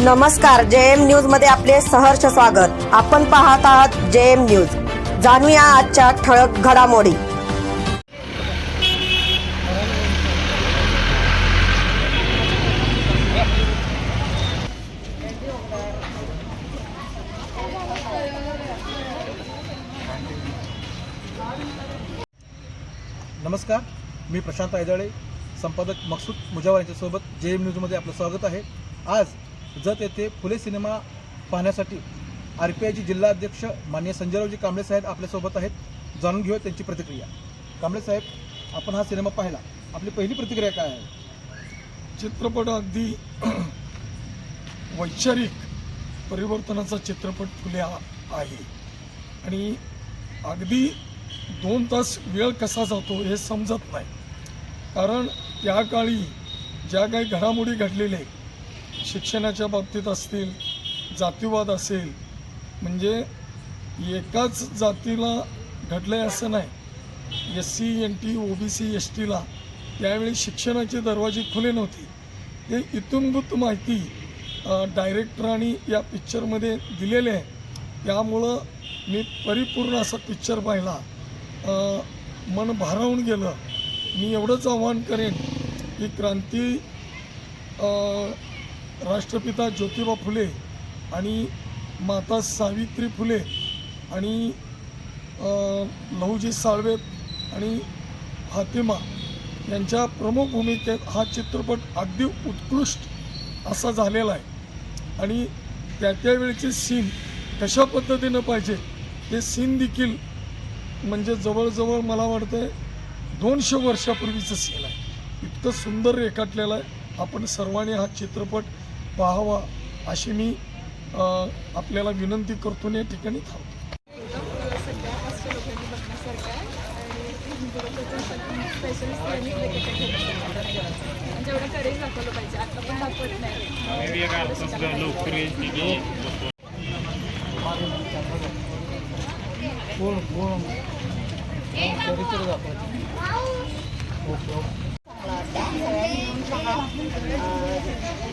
नमस्कार जे एम न्यूजमध्ये आपले सहर्ष स्वागत. आपण पाहत आहात जे एम न्यूज. जाणूया आजच्या ठळक घडामोडी. नमस्कार मी प्रशांत आयदळे संपादक मकसूद मुजावर यांच्यासोबत जे एम न्यूजमध्ये आपलं स्वागत आहे. आज जत येथे फुले सिनेमा पाहण्यासाठी आर पी आयचे जिल्हाध्यक्ष मान्य संजयरावजी कांबळे साहेब आपल्यासोबत आहेत. जाणून घेऊया त्यांची प्रतिक्रिया. कांबळे साहेब आपण हा सिनेमा पाहिला. आपली पहिली प्रतिक्रिया काय आहे? चित्रपट अगदी वैचारिक परिवर्तनाचा चित्रपट फुले हा आहे. आणि अगदी दोन तास वेळ कसा जातो हे समजत नाही. कारण त्या काळी ज्या काही घडामोडी घडलेल्या आहेत, शिक्षणाच्या बाबतीत असतील जातीवाद असेल म्हणजे एकाच जातीला घडलंय असं नाही. S C N T O B C S टीला त्यावेळी शिक्षणाचे दरवाजे खुले नव्हते. हे इतुंभूत माहिती डायरेक्टरांनी या पिक्चरमध्ये दिलेले आहे. त्यामुळं मी परिपूर्ण असा पिक्चर पाहिला. मन भारावून गेलं. मी एवढंच आवाहन करेन की क्रांती राष्ट्रपिता ज्योतिबा फुले आणि माता सावित्री फुले आणि लहूजी साळवे आणि फातिमा यांच्या प्रमुख भूमिकेत हा चित्रपट अगदी उत्कृष्ट असा झालेला आहे. आणि त्या त्यावेळेचे सीन कशा पद्धतीनं पाहिजे हे सीन देखील म्हणजे जवळजवळ मला वाटतं दोनशे वर्षापूर्वीचं सीन आहे. इतकं सुंदर रेखाटलेलं आहे. आपण सर्वांनी हा चित्रपट पाहावा अशी मी आपल्याला विनंती करतो या ठिकाणी थांबतो.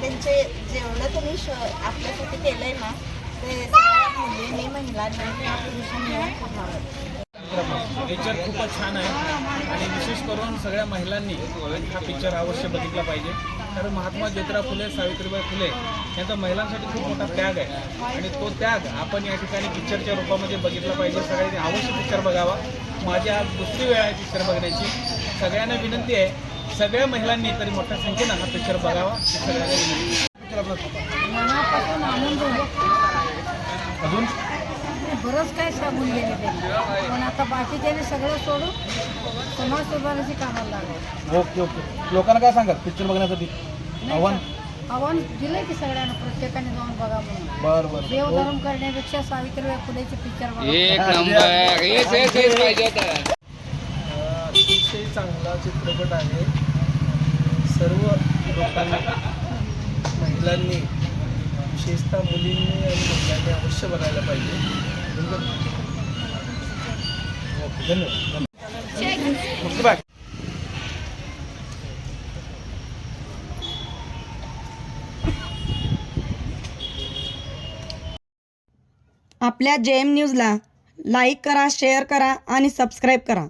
त्यांचे जेवढं तुम्ही श आपल्यासाठी केलंय ना ते मुलींनी महिलांनी किंवा पुरुषांनी पिक्चर खूपच छान आहे. आणि विशेष करून सगळ्या महिलांनी हा पिक्चर अवश्य बघितला पाहिजे. कारण महात्मा ज्योतिराव फुले सावित्रीबाई फुले यांचा महिलांसाठी खूप मोठा त्याग आहे. आणि तो त्याग आपण या ठिकाणी पिक्चरच्या रूपामध्ये बघितला पाहिजे. सगळ्यांनी अवश्य पिक्चर बघावा. माझी आज दुसरी वेळ आहे पिक्चर बघण्याची. सगळ्यांना विनंती आहे सगळ्या महिलांनी तरी मोठ्या संख्येनं हा पिक्चर बघावा ही. मनापासून आनंद अजून? बरंच काय सांगून गेले ते. पण आता बाकीच्याने सगळं सोडून समाज सुधारण्याची कामाला लागले. Okay okay. लोकांना काय सांगाल? पिक्चर बघण्यासाठी आव्हान? आव्हान दिलंय की सगळ्यांना प्रत्येकाने जाऊन बघा म्हणून. बरं बरं. देवधर्म करण्यापेक्षा सावित्रीबाई फुलेचे पिक्चर बघा. एक नंबर. अतिशय चांगला चित्रपट आहे. सर्व लोकांनी महिलांनी विशेषतः मुलींनी आणि महिलांनी अवश्य बघायला पाहिजे. धन्यवाद. आपल्या जे एम न्यूजला लाईक करा शेअर करा आणि सबस्क्राईब करा.